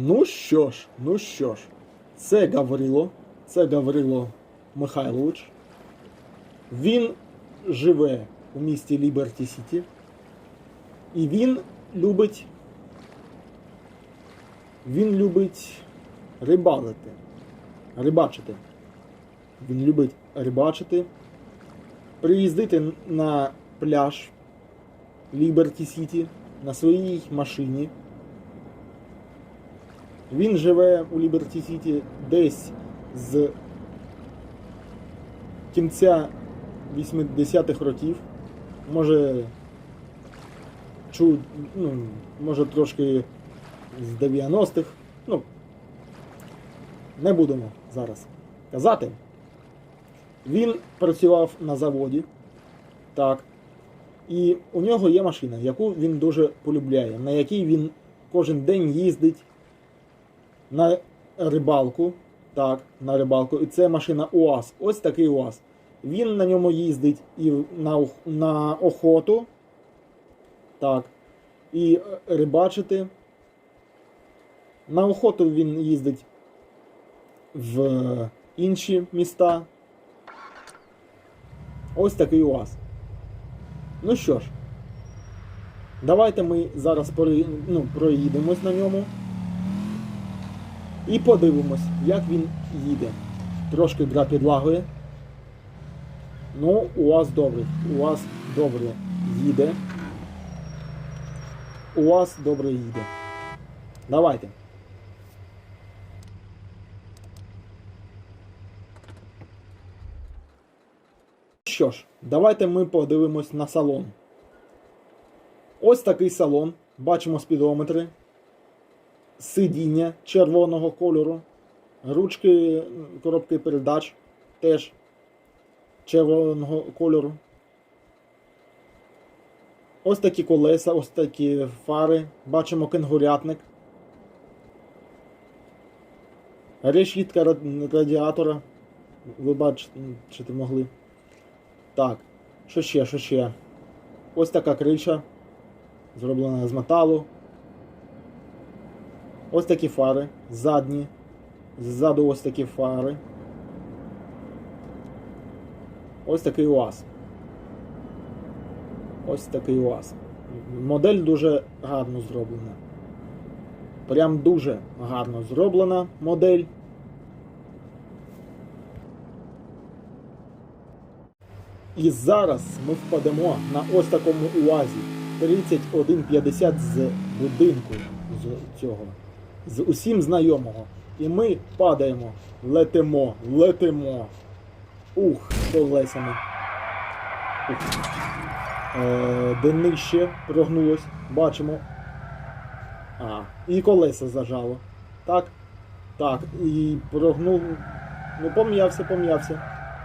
Ну що ж, ну що ж, це Гаврило, це Гаврило Михайлович. Він живе у місті Ліберті Сіті. І він любить. Він любить рибалити. Рибачити. Він любить рибачити. Приїздити на пляж Ліберті Сіті на своїй машині. Він живе у Ліберті Сіті десь з кінця 80-х років. Може, чу, ну, може трошки з 90-х. Ну, не будемо зараз казати. Він працював на заводі. Так. І у нього є машина, яку він дуже полюбляє, на якій він кожен день їздить на рибалку. Так, на рибалку. І це машина УАЗ. Ось такий УАЗ. Він на ньому їздить і на, на охоту. Так. І е, рибачити. На охоту він їздить в інші міста. Ось такий УАЗ. Ну що ж, давайте ми зараз ну, проїдемось на ньому. І подивимось, як він їде. Трошки гра підлагує. Ну, у вас добре. У вас добре їде. У вас добре їде. Давайте. Що ж, давайте ми подивимось на салон. Ось такий салон. Бачимо спідометри сидіння червоного кольору, ручки коробки передач теж червоного кольору. Ось такі колеса, ось такі фари. Бачимо кенгурятник. Решітка радіатора. Ви бачите могли. Так, що ще, що ще? Ось така криша. Зроблена з металу. Ось такі фари, задні. Ззаду ось такі фари. Ось такий УАЗ. Ось такий УАЗ. Модель дуже гарно зроблена. Прям дуже гарно зроблена модель. І зараз ми впадемо на ось такому УАЗі 3150 з будинку з цього, з усім знайомого. І ми падаємо, летимо, летимо. Ух, колесами. Ух. Е, де прогнулось, бачимо. А, і колеса зажало. Так, так, і прогнув. Ну, пом'явся, пом'явся.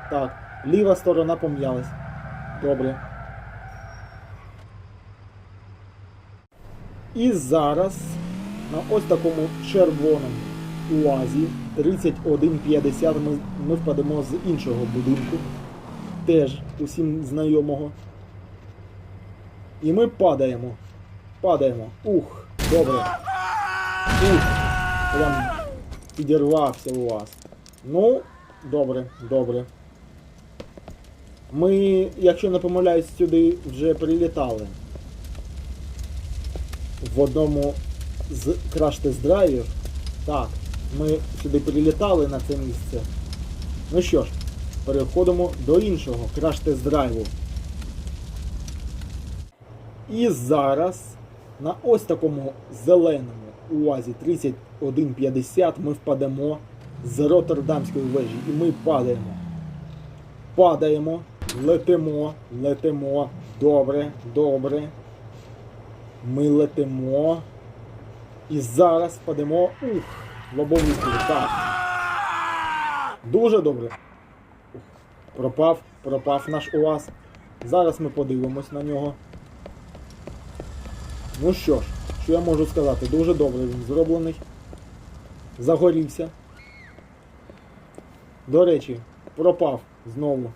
Так, ліва сторона пом'ялась. Добре. І зараз на ось такому червоному УАЗі 3150 ми, ми впадемо з іншого будинку, теж усім знайомого. І ми падаємо. Падаємо. Ух, добре. Ух, прям підірвався УАЗ. Ну, добре, добре. Ми, якщо не помиляюсь, сюди вже прилітали в одному з краш-тест-драйвів. Так, ми сюди прилітали на це місце. Ну що ж, переходимо до іншого краш-тест-драйву. І зараз на ось такому зеленому УАЗі 3150 ми впадемо з Роттердамської вежі. І ми падаємо. Падаємо, летимо, летимо. Добре, добре. Ми летимо. І зараз впадемо. Ух, лобовий. Так. Дуже добре. Пропав, пропав наш УАЗ. Зараз ми подивимось на нього. Ну що ж, що я можу сказати? Дуже добре він зроблений. Загорівся. До речі, пропав знову.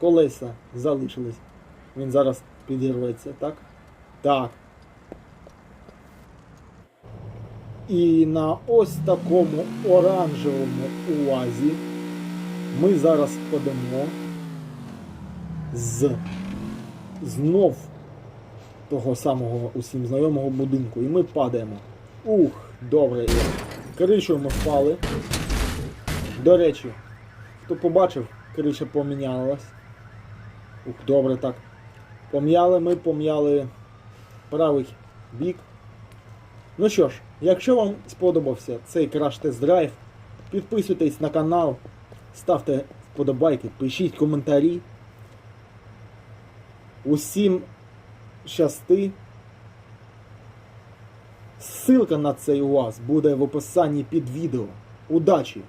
Колеса залишились. Він зараз підірветься, так? Так. І на ось такому оранжевому уазі ми зараз ходимо з знов того самого усім знайомого будинку. І ми падаємо. Ух, добре. Кришою ми впали. До речі, хто побачив, криша помінялась. Ух, добре так. Пом'яли ми, пом'яли правий бік. Ну що ж, якщо вам сподобався цей краш тест-драйв, підписуйтесь на канал, ставте вподобайки, пишіть коментарі. Усім щасти. Ссылка на цей УАЗ буде в описанні під відео. Удачі!